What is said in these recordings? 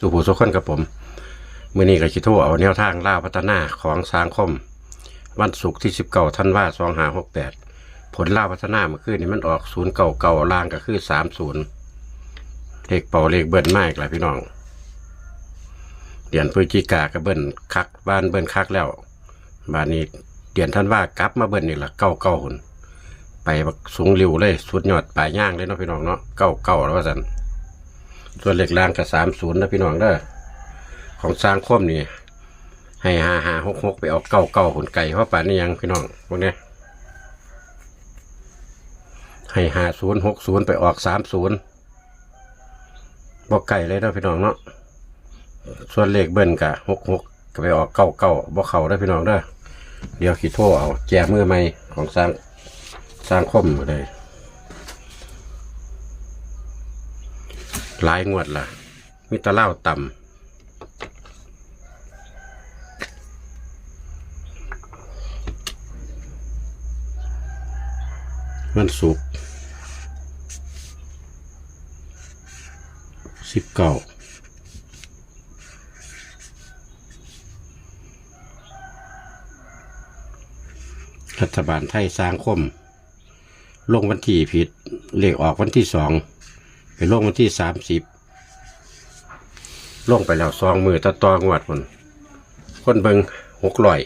สุภูสุขคนกับผมมื่อนี้ก็คิดโทเอาแนวทางล่าพัฒนาของสางคม วันศุกร์ที่สิบเก้าธันวาสองหาหกแปดผลล่าพัฒนาเมื่อคืนนี้มันออกศูนย์เก่าเก่าล่างก็คือสามศูนย์เลขเป่าเลขเบิ้ลมากแหละพี่น้องเดือนพฤศจิกาก็เบิ้ลคักบ้านเบิ้ลคักแล้วบ้านนี้เดือนธันวากลับมาเบิ้ลนี่ละเก้าเก้าหุ่นไปสูงริ้วเลยสุดยอดปลายย่างเลยเนาะพี่น้องเนาะเก้าเก้าแล้วว่าสัน ส่วนเหล็กล่างกับสามศูนย์นะพี่น้องเด้อของสร้างคมนี่ให้หาหาหกหกไปออกเก้าเก้าหุ่นไก่เพราะป่านนี้ยังพี่น้องพวกเนี้ยให้หาศูนย์หกศูนย์ไปออกสามศูนย์บอกไก่เลยนะพี่น้องเนาะส่วนเลขเบิ้ลกับหกหกก็ไปออกเก้าเก้าบอกเขาได้พี่น้องเด้อเดี๋ยวขีดโทษเอาแจมือใหม่ของสร้างสร้างคมเลย หลายงวดล่ะมีตะเล่าต่ำมันสุกร์สิบเก้ารัฐบาลไทยสร้างคม ลงวันที่ผิดเลขออกวันที่สอง ไปลงวันที่สามสิบลงไปแล้วซองมือตะตองวดคนคนเบิงหกร้อย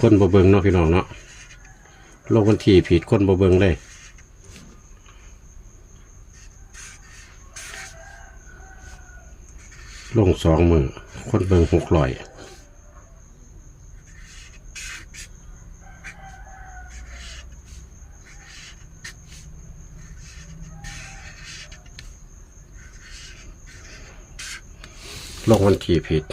คนบ่เบิงเนาะพี่น้องเนาะลงวันที่ผิดคนบ่เบิงเลยลงสองมือคนเบิงหกร้อย ลงวันที่ผิด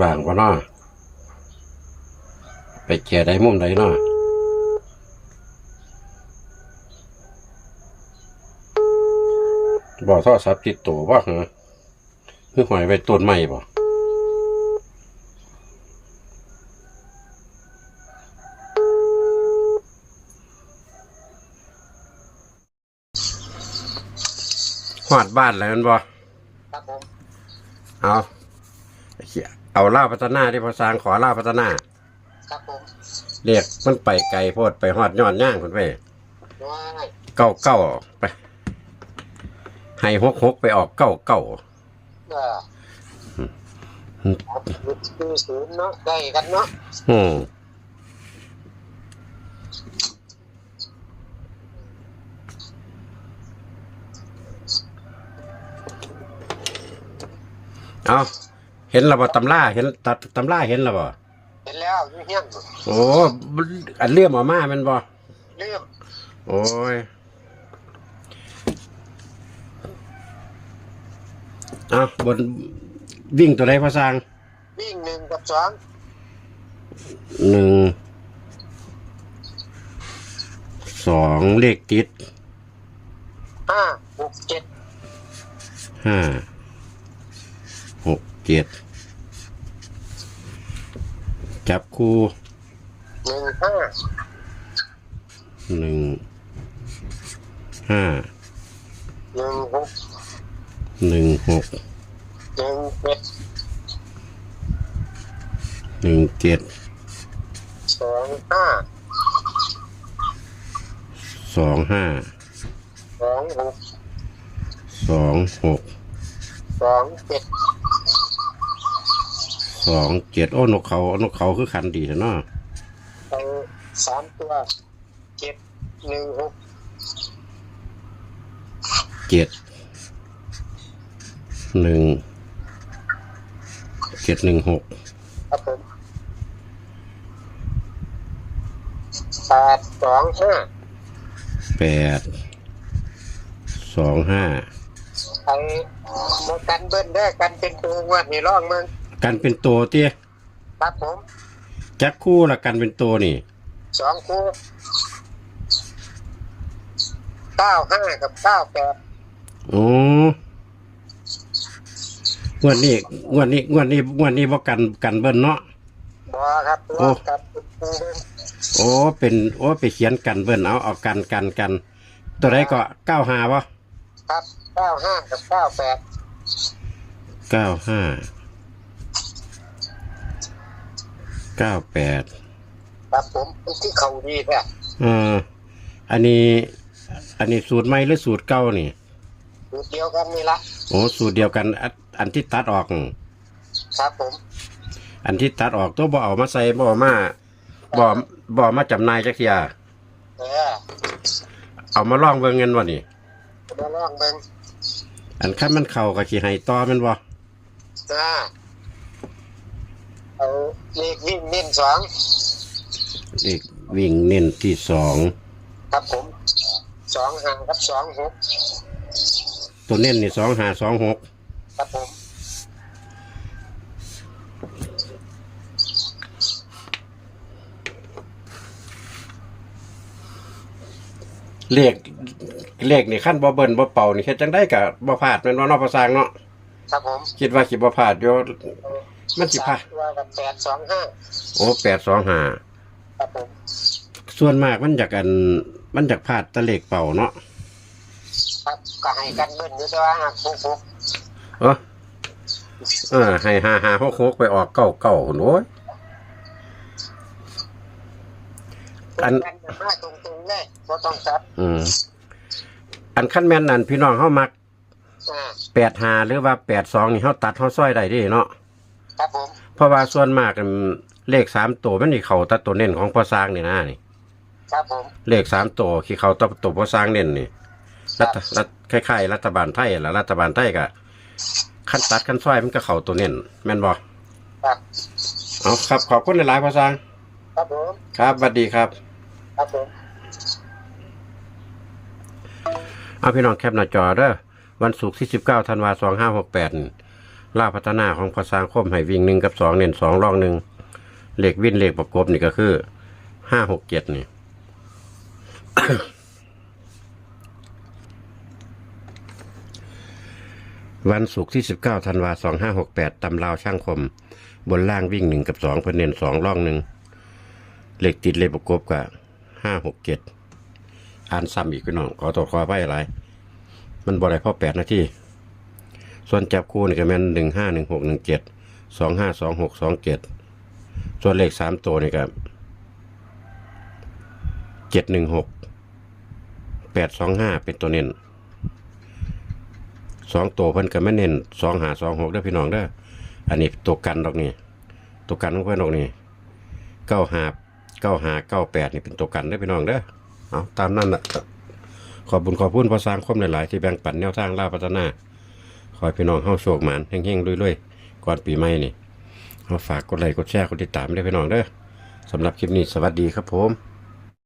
ว่างก็นาะไปแก่ได้มุมใดเนาะบ่โทอสับติดตัวว่าเหรอคือหอยไว้ต้นไม้บ่หอดบ้านแล้วแมันบ่ครับผมเอาไอ้เหี้ย เอาล่าพัฒนาที่พอสร้างขอล่าพัฒนา ครับผมเรียกมันไปไกลโพดไปหอดยอดย่างคุณไปว่าไงเก้าเก้าไป ให้หกหกไปออกเก้าเก้าเออครับคือศูนย์เนาะใกล้กันเนาะอืมเอา เห็นและบ่ตำล่าเห็นตตำล่าเห็นและบ่เห็นแล้วอยุ่งเฮี้ยนโอ้อันเลื่อมออกมาแมันบ่เรื่องโอ้ยเอาบนวิ่งตัวไหนพระสร้างวิ่งหนึ่งกับสองหนึ่งสองเลขติดห้าหกเจ็ดห้าหก เจ็ดจจับคู่หนึ่งห้าหนึ่งห้าหนึ่งหกหนึ่งหกหนึ่งเจ็ดหนึ่งเจ็ดสองห้าสองห้าสองหกสองหกสองเจ็ด สองเจ็ดโอ้นกเขานกเขาคือคันดีนะเนาะไปสามตัวเจ็ดหนึ่งหกเจ็ดหนึ่งเจ็ดหนึ่งหกครับผมแปดสองห้าแปดสองห้าไปโมกันเบิ้ลได้อกันเป็นตัวงวดนี่ร่องมึง กันเป็นตัวเตี้ยครับผมจักคู่ละกันเป็นตัวนี่สองคู่เก้าห้ากับเก้าแปดโอ้งวดนี้งวดนี้งวดนี้งวดนี้บ่กันกันเบิ้ลเนาะบอครับตัวโอ้กับเป็นตัวเบิ้ลโอ้เป็นโอ้ไปเขียนกันเบิ้ลเอาเอากันกันกัน ตัวใดก็เก้าห้าปะครับเก้าห้ากับเก้าแปดเก้าห้า เก้าแปดครับผมเป็นที่เขาดีแท้เออ อันนี้ อันนี้สูตรใหม่หรือสูตรเก่านี่สูตรเดียวกันนี่ละโอ้สูตรเดียวกันอันอันที่ตัดออก ครับผม อันที่ตัดออกตัวบ่เอามาใส่บ่เอามาบ่บ่เอามาจำหนายจักเทียเออเอามาลองเบิ่งเงินวะนี่ มาลองเบิ้งอันคันมันเข้าก็สิให้ต่อแมันบ่อ่า เอาเลขวิ่งเน้นสองเลขวิ่งเน้นที่สองครับผมสองห่างกับสองหกตัวเน้นนี่สองห้าสองหกครับผมเลขเลขนี่ขั้นบ่เบิ่นบ่เป่านี่เฮ็ดจังได้ก็บ่พลาดแม่นบ่เนาะภาษาเนาะครับผม คิดว่าสิบ่พลาดอยู่ มันสิพลาดสตัวกับแปดสองห้าโอ้แปดสองห้าครับผมส่วนมากมันอยากอันมันอยากพลาดแตะเลขเป่าเนาะครับก็ให้กันเบิ้ลอยู่แต่ว่าหักหกหกเออเออให้ห้าห้าหกหกไปออกเก้าเก้าโอ้ย อัน กันมาตรงๆเลยบ่ต้องจับอืมอันขั้นแม่นนั่นพี่น้องเฮามักอ่าแปดห้าหรือว่าแปดสองนี่เฮาตัดเฮาซอยได้เดิเนาะครับผมเพ ราะว่าส่วนมากอันเลขสามตัวมันนี่เข้าแตัตัวเน้นของพ่อสร้างนี่นะนี่ ครับผม เลขสามตัวที่เข้าแตัตัวพ่อสร้างเน้นนี่รัฐรัฐคล้ายๆรัฐบาลไทยล่ะรัฐบาลไทยก็ขั้นตัดขั้นซอยมันก็เข้าตัวเน้นแม่นบ่ครับเอาครับ ขอบคุณหลายๆพ่อสร้าง ครับผม ครับสวัสดีครับ ครับผมเอาพี่น้องแคปหน้าจอเด้อวันศุกร์ที่ 19ธันวาคม2568 ล่าพัฒนาของพอสางคมให้วิ่งหนึ่งกับสองเน้นสองรองหนึ่งเลขวิ่นเลขประกบนี่ก็คือห้าหกเจ็ดนี่วันศุกร์ที่ 19ธันวาคม2568 ตำราวช่างคม บนล่างวิ่งหนึ่งกับสองเพื่อเน้นสองร่องหนึ่งเหลขติดเลขประกบกับห้าหกเจ็ดอ่านซ้ำอีกพี่น้อง ขอตัวขอไปอะไร มันบ่ได้พ่อแปดนาที ส่วนจับคู่นี่ก็แม่นหนึ่งห้าหนึ่งหกหนึ่งเจ็ดสองห้าสองหกสองเจ็ดส่วนเลขสามตัวนี่ก็เจ็ดหนึ่งหกแปดสองห้าเป็นตัวเน้นสองตัวเพิ่นก็ไม่เน้นสองหาสองหกเด้พี่น้องเด้อันนี้ตัวกันดอกนี่ตัวกันของเพิ่นดอกนี่เก้าหาเก้าหาเก้าแปดนี่เป็นตัวกันเด้พี่น้องเด้เอาตามนั่นแหละขอบบุญขอบคุณพอสร้างคมหลาย ๆ ที่แบ่งปันแนวทางล่าพัฒนา อให้พี่น้องเข้าโชคหมานแห้งๆรวยๆก่อนปีใหม่นี่เฮาฝากกดไลค์กดแชร์กดติดตามด้วยพี่น้องเด้อสำหรับคลิปนี้สวัสดีครับผม